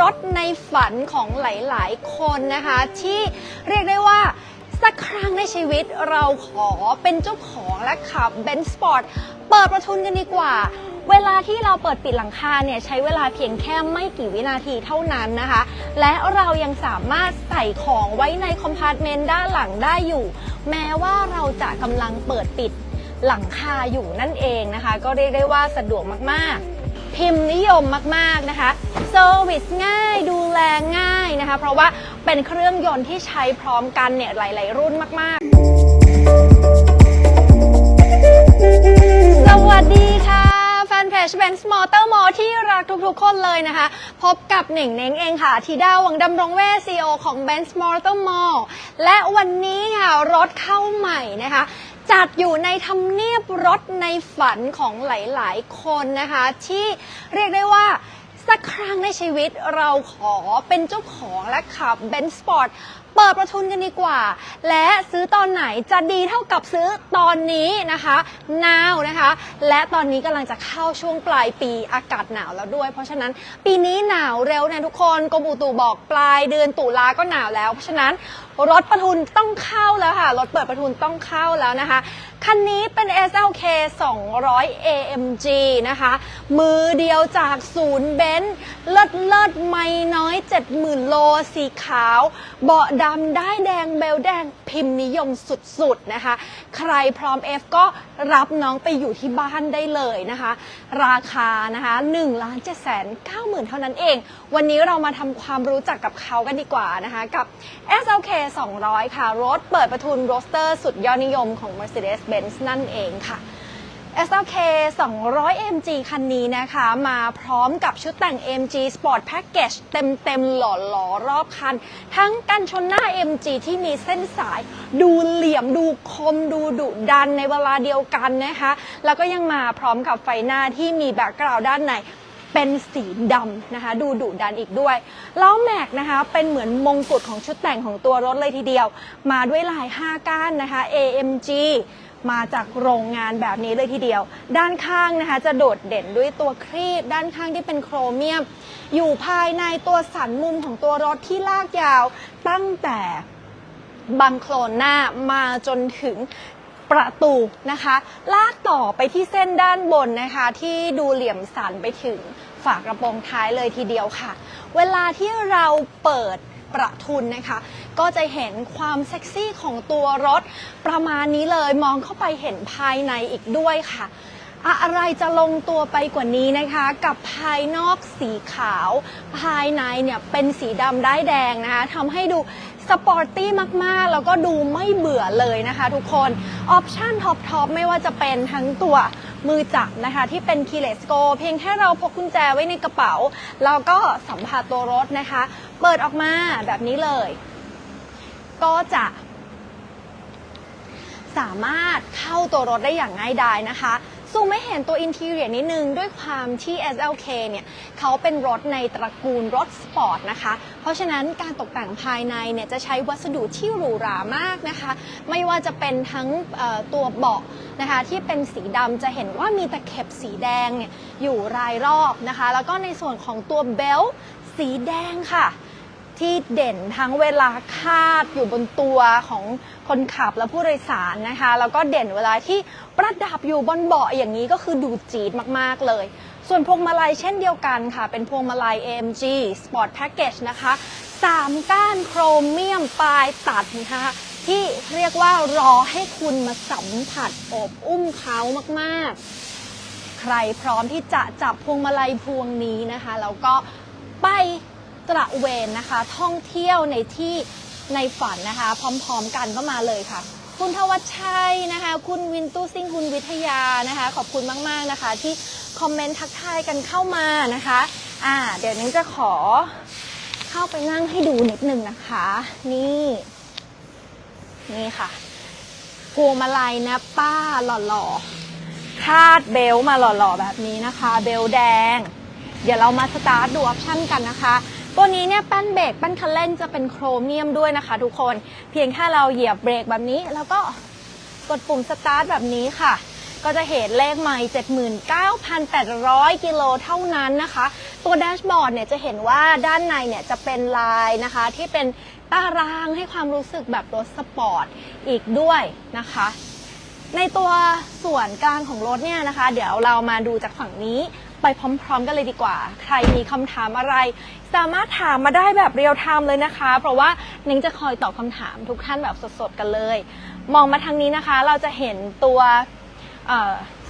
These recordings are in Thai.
รถในฝันของหลาย ๆ คนนะคะ ที่เรียกได้ว่าสักครั้งในชีวิตเราขอเป็นเจ้าของและขับเบนซ์สปอร์ตเปิดประทุนกันดีกว่า เวลาที่เราเปิดปิดหลังคาเนี่ยใช้เวลาเพียงแค่ไม่กี่วินาทีเท่านั้นนะคะ และเรายังสามารถใส่ของไว้ในคอมพาร์ตเมนต์ด้านหลังได้อยู่ แม้ว่าเราจะกำลังเปิดปิดหลังคาอยู่นั่นเองนะคะ ก็เรียกได้ว่าสะดวกมากๆ พิมพ์นิยมมากๆนะคะเซอร์วิสง่ายดูแลง่ายนะคะ เพราะว่าเป็นเครื่องยนต์ที่ใช้พร้อมกันเนี่ยหลาย ๆ รุ่นมากๆ สวัสดีค่ะแฟนเพจ b e n z Motor m o ที่รักทุกๆ คนเลยนะคะ พบกับหนิงเน้งเองค่ะทีดาวังดำรงเวช CEO ของ b e n z Motor m o และวันนี้ค่ะ รถเข้าใหม่นะคะ จัดอยู่ในทำเนียบรถในฝันของหลาย ๆ คนนะคะ ที่เรียกได้ว่าสักครั้งในชีวิตเราขอเป็นเจ้าของและขับเบนซ์สปอร์ต เปิดประทุนกันดีกว่า และซื้อตอนไหนจะดีเท่ากับซื้อตอนนี้นะคะ now นะคะ และตอนนี้กำลังจะเข้าช่วงปลายปีอากาศหนาวแล้วด้วย เพราะฉะนั้นปีนี้หนาวเร็วนะทุกคนกรมอุตุบอกปลายเดือนตุลาก็หนาวแล้ว เพราะฉะนั้นรถประทุนต้องเข้าแล้วค่ะ รถเปิดประทุนต้องเข้าแล้วนะคะ คันนี้เป็น SLK 200 AMG นะคะ มือเดียวจากศูนย์เบนซ์เลิศเลิศไม่น้อย 70,000 โล สีขาว เบาะดำได้แดงเบลแดงพิมพ์นิยมสุดๆนะคะ ใครพร้อม F ก็รับน้องไปอยู่ที่บ้านได้เลยนะคะ ราคานะคะ1ล้าน7แสน9หมื่นเท่านั้นเอง วันนี้เรามาทำความรู้จักกับเขากันดีกว่านะคะ กับ SLK 200 ค่ะ รถเปิดประทุนโรสเตอร์สุดยอดนิยมของ Mercedes-Benz นั่นเองค่ะ SLK 200 MG คันนี้นะคะ มาพร้อมกับชุดแต่ง MG Sport Package เต็มๆ หล่อๆ รอบคัน ทั้งกันชนหน้า MG ที่มีเส้นสาย ดูเหลี่ยมดูคมดูดุดันในเวลาเดียวกันนะคะ แล้วก็ยังมาพร้อมกับไฟหน้าที่มีแบ็กกราวด์ด้านในเป็นสีดำนะคะ ดูดุดันอีกด้วยล้อแม็กนะคะ เป็นเหมือนมงกุฎของชุดแต่งของตัวรถเลยทีเดียว มาด้วยลาย 5 ก้านนะคะ AMG มาจากโรงงานแบบนี้เลยทีเดียว ด้านข้างนะคะจะโดดเด่นด้วยตัวครีบ ด้านข้างที่เป็นโครเมียม อยู่ภายในตัวสันมุมของตัวรถที่ลากยาว ตั้งแต่บังโคลนหน้ามาจนถึงประตูนะคะ ลากต่อไปที่เส้นด้านบนนะคะ ที่ดูเหลี่ยมสันไปถึงฝากระโปรงท้ายเลยทีเดียวค่ะ เวลาที่เราเปิด ประทุนนะคะ ก็จะเห็นความเซ็กซี่ของตัวรถประมาณนี้เลยมองเข้าไปเห็นภายในอีกด้วยค่ะ อะไรจะลงตัวไปกว่านี้นะคะ กับภายนอกสีขาว ภายในเนี่ยเป็นสีดำได้แดงนะคะทำให้ดูสปอร์ตี้มาก ๆ แล้วก็ดูไม่เบื่อเลยนะคะทุกคน ออปชั่นท็อปทอปไม่ว่าจะเป็นทั้งตัว มือจับนะคะที่เป็นคีเลสโกเพียงแค่เราพกกุญแจไว้ในกระเป๋าแล้วก็สัมผัสตัวรถนะคะ เปิดออกมาแบบนี้เลย ก็จะสามารถเข้าตัวรถได้อย่างง่ายดายนะคะ ซูมไม่เห็นตัวอินทีเรียนิดนึง ด้วยความที่ SLK เนี่ยเขาเป็นรถในตระกูลรถสปอร์ตนะคะ เพราะฉะนั้นการตกแต่งภายในเนี่ยจะใช้วัสดุที่หรูหรามากนะคะ ไม่ว่าจะเป็นทั้งตัวเบาะนะคะที่เป็นสีดำจะเห็นว่ามีตะเข็บสีแดงเนี่ยอยู่รายรอบนะคะ แล้วก็ในส่วนของตัวเบลสีแดงค่ะ ที่เด่นทั้งเวลาคาดอยู่บนตัวของคนขับและผู้โดยสารนะคะ แล้วก็เด่นเวลาที่ประดับอยู่บนเบาะอย่างนี้ก็คือดูจีดมาก ๆ เลย ส่วนพวงมาลัยเช่นเดียวกันค่ะ เป็นพวงมาลัย AMG Sport Package นะคะสามก้านโครเมียมปลายตัดนะคะที่เรียกว่ารอให้คุณมาสัมผัสอบอุ้มเขามากๆ ใครพร้อมที่จะจับพวงมาลัยพวงนี้นะคะ แล้วก็ไป ตระเวนนะคะ ท่องเที่ยวในที่ในฝันนะคะ พร้อมๆกันก็มาเลยค่ะ คุณทวัชชัยนะคะ คุณวินตู้ซิงคุณวิทยานะคะ ขอบคุณมากๆนะคะ ที่คอมเมนต์ทักทายกันเข้ามานะคะอ่าเดี๋ยวนี้จะขอเข้าไปนั่งให้ดูนิดนึงนะคะ นี่ นี่ค่ะพวงมาลัยนะป้าหล่อๆคาดเบลมาหล่อๆแบบนี้นะคะ เบลแดง เดี๋ยวเรามาสตาร์ทดูออปชั่นกันนะคะ ตัวนี้เนี่ยแป้นเบรกแป้นคันเร่งจะเป็นโครเมียมด้วยนะคะ ทุกคนเพียงแค่เราเหยียบเบรกแบบนี้ แล้วก็กดปุ่มสตาร์ทแบบนี้ค่ะ ก็จะเห็นเลขใหม่ 79,800 กิโลเท่านั้นนะคะ ตัวแดชบอร์ดเนี่ยจะเห็นว่าด้านในเนี่ยจะเป็นลายนะคะ ที่เป็นตารางให้ความรู้สึกแบบรถสปอร์ตอีกด้วยนะคะ ในตัวส่วนกลางของรถเนี่ยนะคะ เดี๋ยวเรามาดูจากฝั่งนี้ ไปพร้อม ๆ กันเลยดีกว่า ใครมีคำถามอะไร สามารถถามมาได้แบบเรียลไทม์เลยนะคะ เพราะว่านิ้งจะคอยตอบคำถามทุกท่านแบบสดๆกันเลย มองมาทางนี้นะคะ เราจะเห็นตัว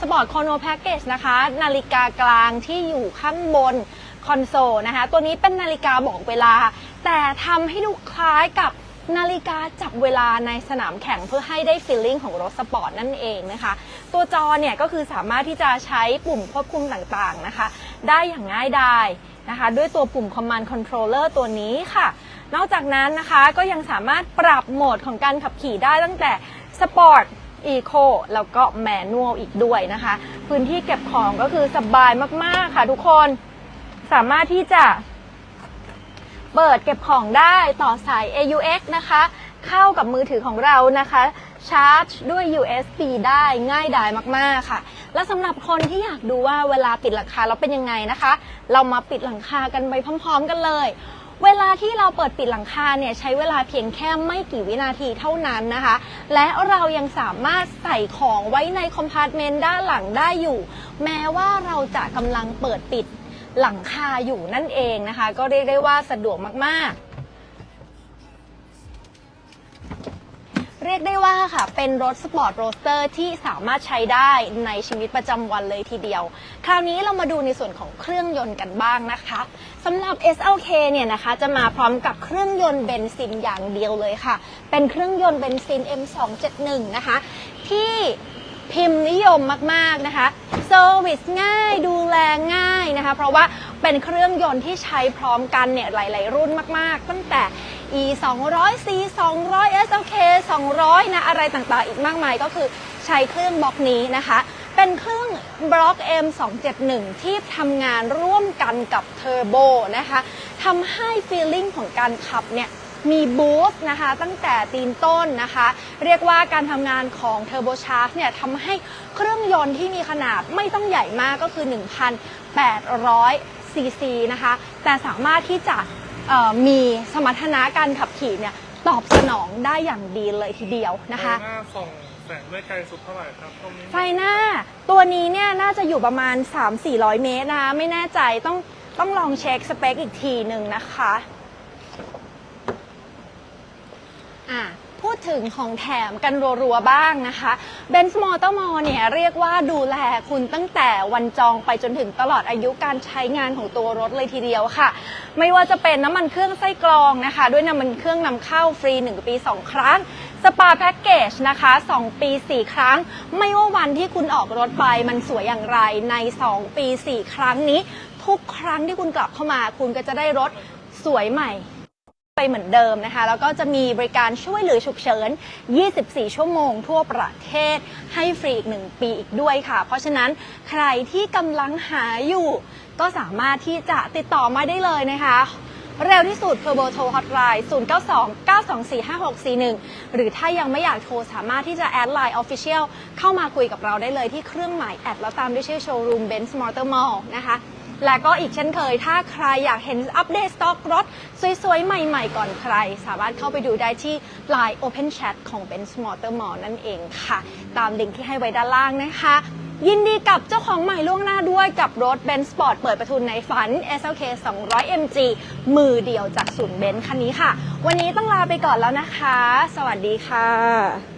สปอร์ตโคโนแพ็กเกจนะคะ นาฬิกากลางที่อยู่ข้างบนคอนโซลนะคะ ตัวนี้เป็นนาฬิกาบอกเวลา แต่ทำให้ดูคล้ายกับนาฬิกาจับเวลาในสนามแข่งเพื่อให้ได้ฟีลลิ่งของรถสปอร์ตนั่นเองนะคะ ตัวจอเนี่ยก็คือสามารถที่จะใช้ปุ่มควบคุมต่างๆนะคะ ได้อย่างง่ายดายนะคะ ด้วยตัวปุ่ม Command Controller ตัวนี้ค่ะ นอกจากนั้นนะคะก็ยังสามารถปรับโหมดของการขับขี่ได้ตั้งแต่สปอร์ต Eco แล้วก็แมนนวลอีกด้วยนะคะ พื้นที่เก็บของก็คือสบายมากๆค่ะทุกคนสามารถที่จะเปิดเก็บของได้ต่อสาย AUX นะคะ เข้ากับมือถือของเรานะคะ ชาร์จด้วย USB ได้ง่ายดายมากๆค่ะ และสำหรับคนที่อยากดูว่าเวลาปิดหลังคาแล้วเป็นยังไงนะคะ เรามาปิดหลังคากันไปพร้อม ๆ กันเลย เวลาที่เราเปิดปิดหลังคาเนี่ยใช้เวลาเพียงแค่ไม่กี่วินาทีเท่านั้นนะคะ และเรายังสามารถใส่ของไว้ในคอมพาร์ตเมนต์ด้านหลังได้อยู่ แม้ว่าเราจะกำลังเปิดปิดหลังคาอยู่นั่นเองนะคะ ก็เรียกได้ว่าสะดวกมากๆ เรียกได้ว่าค่ะ เป็นรถสปอร์ตโรสเตอร์ที่สามารถใช้ได้ในชีวิตประจำวันเลยทีเดียว คราวนี้เรามาดูในส่วนของเครื่องยนต์กันบ้างนะคะสำหรับ SLK เนี่ยนะคะ จะมาพร้อมกับเครื่องยนต์เบนซินอย่างเดียวเลยค่ะ เป็นเครื่องยนต์เบนซิน M271 นะคะ ที่พิมพ์นิยมมาก ๆ นะคะเซอร์วิสง่ายดูแลง่ายนะคะ เพราะว่า เป็นเครื่องยนต์ที่ใช้พร้อมกันเนี่ยหลาย ๆ รุ่นมาก ๆ ตั้งแต่ e 2 0 0 c 200 slk 200 นะ อะไรต่าง ๆ อีกมากมายก็คือใช้เครื่องบล็อกนี้นะคะ เป็นเครื่องบล็อก M271 ที่ทำงานร่วมกันกับเทอร์โบนะคะทำให้ฟีลลิ่งของการขับเนี่ยมีบูสต์นะคะตั้งแต่ตีนต้นนะคะ เรียกว่าการทำงานของเทอร์โบชาร์จเนี่ยทำให้เครื่องยนต์ที่มีขนาดไม่ต้องใหญ่มากก็คือ 1,800 ซีซีนะคะ แต่สามารถที่จะเอ่อมีสมรรถนะการขับขี่เนี่ยตอบสนองได้อย่างดีเลยทีเดียวนะคะหน้าส่องแสงได้ไกลสุดเท่าไหร่ครับตรงนี้ไฟหน้าตัวนี้เนี่ยน่าจะอยู่ประมาณ 3-400 เมตรนะคะ ไม่แน่ใจต้องต้องลองเช็คสเปคอีกทีหนึ่งนะคะอะพู ดถึงของแถมกันรัวๆบ้างนะคะ b e n z m o t o r m o เนี่ยเรียกว่าดูแลคุณตั้งแต่วันจองไปจนถึงตลอดอายุการใช้งานของตัวรถเลยทีเดียวค่ะ ไม่ว่าจะเป็นน้ำมันเครื่องไส้กรองนะคะ ด้วยน้ำมันเครื่องนำเข้าฟรี 1 ปี 2 ครั้งสปาแพ็กเกจนะคะ 2 ปี 4 ครั้ง ไม่ว่าวันที่คุณออกรถไปมันสวยอย่างไรใน 2 ปี 4 ครั้งนี้ ทุกครั้งที่คุณกลับเข้ามา คุณก็จะได้รถสวยใหม่ ไปเหมือนเดิมนะคะ แล้วก็จะมีบริการช่วยเหลือฉุกเฉิน 24 ชั่วโมงทั่วประเทศ ให้ฟรีอีก 1 ปีอีกด้วยค่ะ เพราะฉะนั้นใครที่กำลังหาอยู่ ก็สามารถที่จะติดต่อมาได้เลยนะคะเร็วที่สุดคือเบอร์โทรฮอตไลน์092 924 5641 หรือถ้ายังไม่อยากโทรสามารถที่จะแอดไลน์ Official เข้ามาคุยกับเราได้เลยที่เครื่องหมายแอดแล้วตามด้วยชื่อโชว์รูม Benz Motor Mall นะคะ และก็อีกเช่นเคย ถ้าใครอยากเห็นอัปเดตสต็อกรถ สวยๆ ใหม่ๆ ก่อนใคร สามารถเข้าไปดูได้ที่ Line Open Chat ของ Benz Motor Mall นั่นเองค่ะ ตามลิงก์ที่ให้ไว้ด้านล่างนะคะ ยินดีกับเจ้าของใหม่ล่วงหน้าด้วยกับรถ Benz Sport เปิดประทุนในฝัน SLK 200 MG มือเดียวจากศูนย์เบนซ์คันนี้ค่ะ วันนี้ต้องลาไปก่อนแล้วนะคะ สวัสดีค่ะ